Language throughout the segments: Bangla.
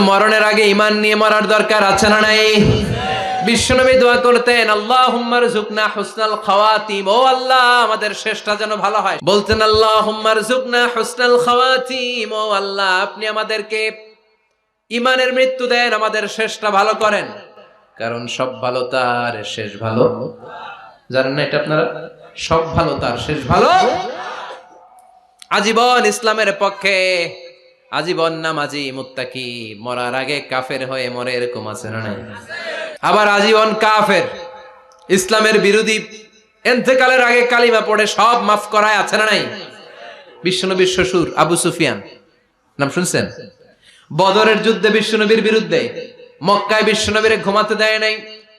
মরণের আগে ইমান নিয়ে মরার দরকার আছে না নাই? বিশ্বনবী দোয়া করতেন আল্লাহ হুম্মার জুকনা হুসনাল খাওয়াতিম। ও আল্লাহ, আমাদের শেষটা যেন ভালো হয়। বলতেন আল্লাহ হুম্মার জুকনা হুসনাল খাওয়াতিম। ও আল্লাহ, আপনি আমাদেরকে ইমানের মৃত্যু দেন, আমাদের শেষটা ভালো করেন। কারণ সব ভালো তার, শেষ ভালো। জানেন না এটা আপনারা? সব ভালো তার, শেষ ভালো। আজীবন ইসলামের পক্ষে আজীবন নামাজি মুত্তাকি, মরার আগে কাফের হয়ে মরে এরকম আছে না নাই? আবার আজীবন কাফের, ইসলামের বিরোধী এন্তেকালের আগে কালিমা পড়ে সব মাফ করায় আছে না নাই? বিশ্বনবীর শ্বশুর আবু সুফিয়ান। নাম শুনছেন? বদরের যুদ্ধে বিশ্বনবীর বিরুদ্ধে, মক্কায় বিশ্বনবীর ঘুমাতে দেয় নাই,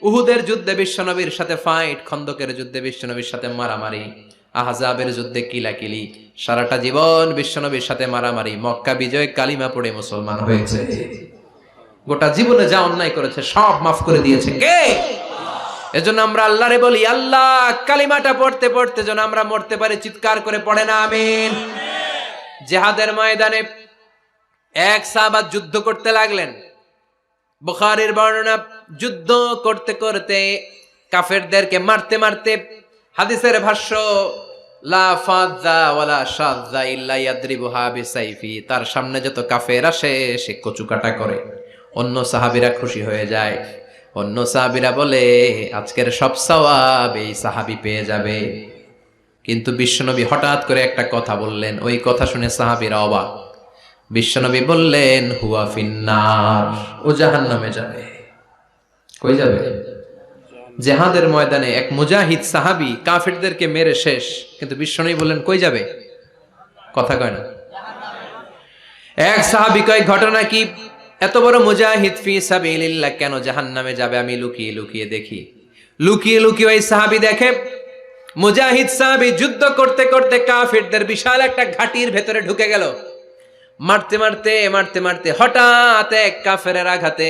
উহুদের যুদ্ধে বিশ্বনবীর সাথে ফাইট খন্দকের যুদ্ধে বিশ্বনবীর সাথে মারামারি। আহজাবের যুদ্ধে কিলাকিলি। সারাটা জীবন বিশ্বনবীর সাথে মারামারি, মক্কা বিজয় কালিমা পড়ে মুসলমান হয়েছে। গোটা জীবনে যা অন্যায় করেছে, সব মাফ করে দিয়েছে কে? এজন্য আমরা আল্লাহরে বলি, আল্লাহ, কালিমাটা পড়তে পড়তে যেন আমরা মরতে পারি, চিৎকার করে পড়ে না, আমিন। জেহাদের ময়দানে এক সাহাবাত যুদ্ধ করতে লাগলেন। বুখারীর বর্ণনা, যুদ্ধ করতে করতে কাফেরদেরকে মারতে মারতে হাদিসের ভাষ্য তার সামনে যত কাফের আসে, সে কচুকাটা করে। অন্য সাহাবীরা খুশি হয়ে যায়। অন্য সাহাবীরা বলে, আজকের সব সওয়াব এই সাহাবী পেয়ে যাবে। কিন্তু বিশ্বনবী হঠাৎ করে একটা কথা বললেন। ওই কথা শুনে সাহাবীরা অবাক। বিশ্বনবী বললেন, হুয়া ফিন্নার, ও জাহান নামে যাবে। কই যাবে? জেহাদের ময়দানে এক মুজাহিদ সাহাবি কাফিরদেরকে মেরে শেষ। কিন্তু বিশ্বনবী বললেন, কই যাবে? কথা কয় না। এক সাহাবি কয়, ঘটনা কি? এত বড় মুজাহিদ ফি সাবিলিল্লাহ কেন জাহান্নামে যাবে? আমি লুকিয়ে লুকিয়ে দেখি। লুকিয়ে লুকিয়ে ওই সাহাবি দেখে, মুজাহিদ সাহাবি যুদ্ধ করতে করতে কাফিরদের বিশাল একটা ঘাটির ভেতরে ঢুকে গেল। মারতে মারতে মারতে মারতে হঠাৎ এক কাফেরের আঘাতে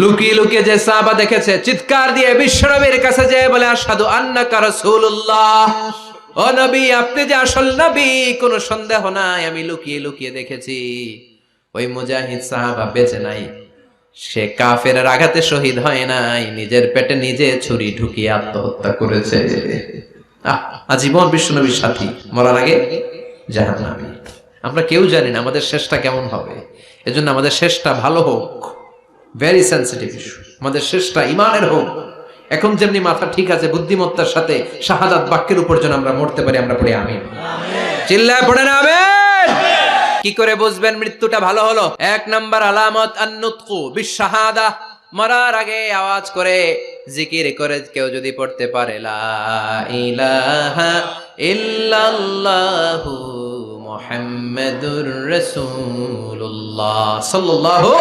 লুকিয়ে লুকিয়ে যে সাহাবা দেখেছে, চিৎকার দিয়ে বিশ্বনবীর কাছে যে বলে আসাদু আন্নাকা রাসূলুল্লাহ। ও নবী, আপনি যে আসল নবী, কোনো সন্দেহ নাই, আমি লুকিয়ে লুকিয়ে দেখেছি। ওই মুজাহিদ সাহাবা বেঁচে নাই। সে কাফের আঘাতে শহীদ হয় নাই, নিজের পেটে নিজে ছুরি ঢুকিয়ে আত্মহত্যা করেছে। আজীবন বিশ্বনবীর সাথী, মরার আগে জাহান্নামী। আমরা কেউ জানি না আমাদের শেষটা কেমন হবে। এজন্য আমাদের শেষটা ভালো হোক। ভেরি সেন্সিটিভ ইস্যু আমাদের শেষটা ইমানের হোক। এখন যেমনি মাথা ঠিক আছে, বুদ্ধিমত্তার সাথে শাহাদাত বাক্যের উপর যেন আমরা মরতে পারি, আমরা পড়ে আমিন। চিল্লায় পড়ে না কি করে বুঝবেন মৃত্যুটা ভালো হলো? এক নাম্বার আলামত আন্নুতকু বিশাহাদা মরার আগে আওয়াজ করে, জিকির করে কেউ যদি পড়তে পারে, লা ইলাহা ইল্লাল্লাহু মুহাম্মাদুর রাসূলুল্লাহ সাল্লাল্লাহু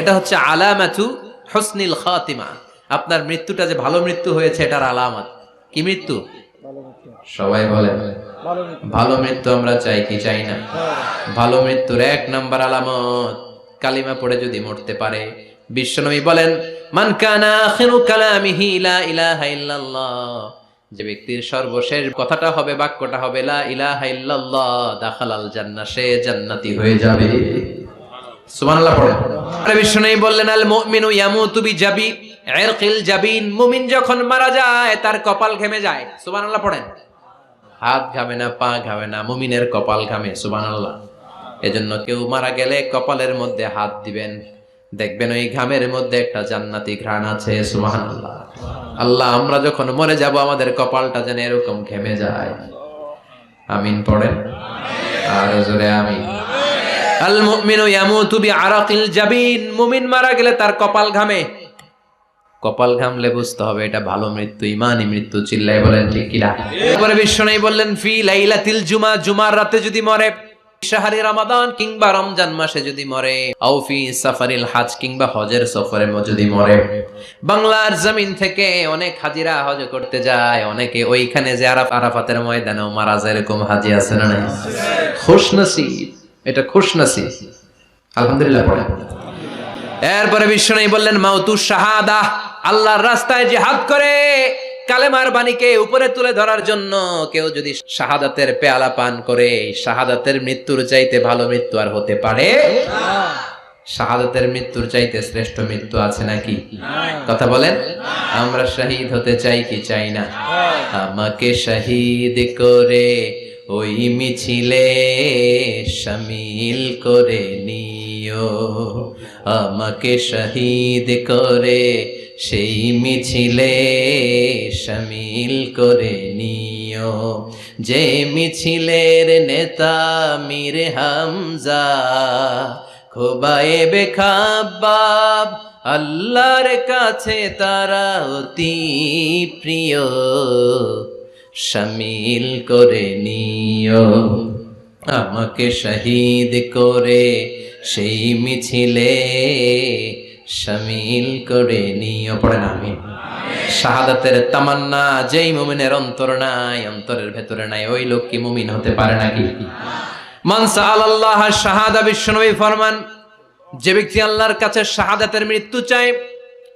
এটা হচ্ছে আলামাতু হুসনিল খাতিমা। আপনার মৃত্যুটা যে ভালো মৃত্যু হয়েছে এটার আলামত। কি মৃত্যু? সবাই বলেন ভালো মৃত্যু। আমরা চাই কি চাই না? ভালো মৃত্যুর এক নাম্বার আলামত কালিমা পড়ে যদি মরতে পারে বিশ্বনবী বলেন মান কানা আখিরু কালামিহি লা ইলাহা ইল্লাল্লাহ। যে ব্যক্তির সর্বশেষ কথাটা হবে বাক্যটা হবে লা ইলাহা ইল্লাল্লাহ দাখালাল জান্নাহ সে জান্নাতি হয়ে যাবে। এজন্য কেউ মারা গেলে কপালের মধ্যে হাত দিবেন। দেখবেন ওই ঘামের মধ্যে একটা জান্নাতি ঘ্রাণ আছে আল্লাহ, আমরা যখন মরে যাব, আমাদের কপালটা যেন এরকম ঘেমে যায়। আমিন পড়েন। আর জোরে আমিন। মারা গেলে তার কপাল ঘামে। কপাল ঘামলে বুঝতে হবে এটা ভালো মৃত্যু ইমানি মৃত্যু চিল্লাই বলেন ঠিক কিনা? এরপরে বিশ্ব নেই বললেন, ফি লাইলাতিল জুমা, জুমার রাতে যদি মরে হজের যদি মরে। বাংলার জমিন থেকে অনেক হাজিরা হজ করতে যায়, অনেকে ওইখানে যে আরাফ আরাফাতের ময়দানেও মারা যায়, এরকম হাজি আছে না খুশ নসিব এটা খুশ নসিব। আলহামদুলিল্লাহ পড়ে এরপরে বিষ্ণু বললেন, মাউতু শাহাদা, আল্লাহর রাস্তায় জিহাদ করে, কালেমার বাণীকে উপরে তুলে ধরার জন্য কেউ যদি শাহাদাতের পেয়ালা পান করে, শাহাদাতের মৃত্যুর চাইতে ভালো মৃত্যু আর হতে পারে? শাহাদাতের মৃত্যুর চাইতে শ্রেষ্ঠ মৃত্যু আছে নাকি? কথা বলেন। আমরা শহীদ হতে চাই কি চাই না? আমাকে শহীদ করে ওই মিছিলে সামিল করে নিও। আমাকে শহীদ করে সেই মিছিলে সামিল করে নিও। যে মিছিলের নেতা মীর হামজা খোবায়েবে খাবাব আল্লাহর কাছে তারা অতি প্রিয়। শামিল করে নিও। আমাকে শহীদ করে সেই মিছিলে শামিল করে নিও। পড়েন আমি শাহাদাতের তামান্না, যেই মুমিনের অন্তর নাই, অন্তরের ভেতরে নাই, ওই লোক কি মুমিন হতে পারে নাকি? মানসা আল্লাহ শাহাদা বিশ্বনবী ফরমান, যে ব্যক্তি আল্লাহর কাছে শাহাদাতের মৃত্যু চায়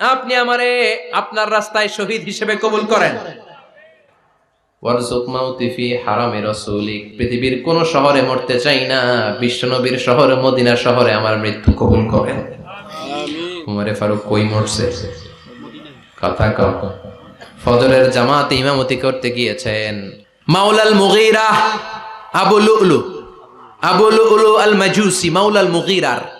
আপনি আমারে আপনার রাস্তায় শহীদ হিসেবে কবুল করেন। পৃথিবীর কোন শহরে মরতে চাই না বিশ্বনবীর শহরে মদিনা শহরে আমার মৃত্যু কবুল করেন। উমরে ফারুক কই মরছে? কথা ফজরের জামাতে ইমামতি করতে গিয়েছেন মাওলাল মুগীরা আবু লুলু আবু লুলু আল মাজুসি মাওলাল মুগীরার।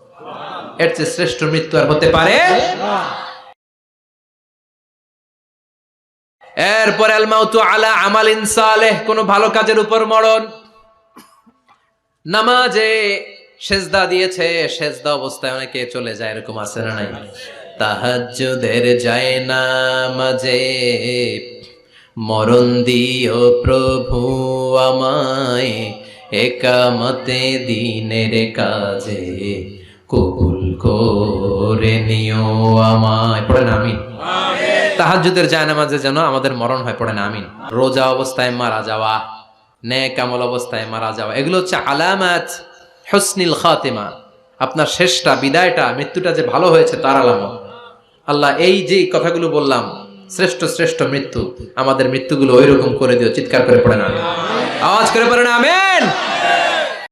এর চেয়ে শ্রেষ্ঠ মৃত্যু আর হতে পারে এরপর আল মাউতু আলা আমালিন সালেহ, কোন ভালো কাজের উপর মরণ। নামাজে সেজদা দিয়েছে, সেজদা অবস্থায় অনেকে চলে যায়, এরকম আছে না নাই? তাহাজ্জুদের যায় না মাঝে মরণ দিও প্রভু আমায়, একামতে দিনের কাজে। কবুল করে নিও আমায়। পড়েন আমিন। তাহাজ্জুদের জায়নামাজে যেন আমাদের মরণ হয় পড়েন আমিন। রোজা অবস্থায় মারা যাওয়া ন্যাক আমল অবস্থায় মারা যাওয়া এগুলো হচ্ছে আলামাত হসনিল খাতেমা। আপনার শেষটা বিদায়টা মৃত্যুটা যে ভালো হয়েছে তার আলামত। আল্লাহ এই যে কথাগুলো বললাম শ্রেষ্ঠ শ্রেষ্ঠ মৃত্যু আমাদের মৃত্যুগুলো ওইরকম করে দিও চিৎকার করে পড়েন আমিন। আওয়াজ করে পড়েন আমেন।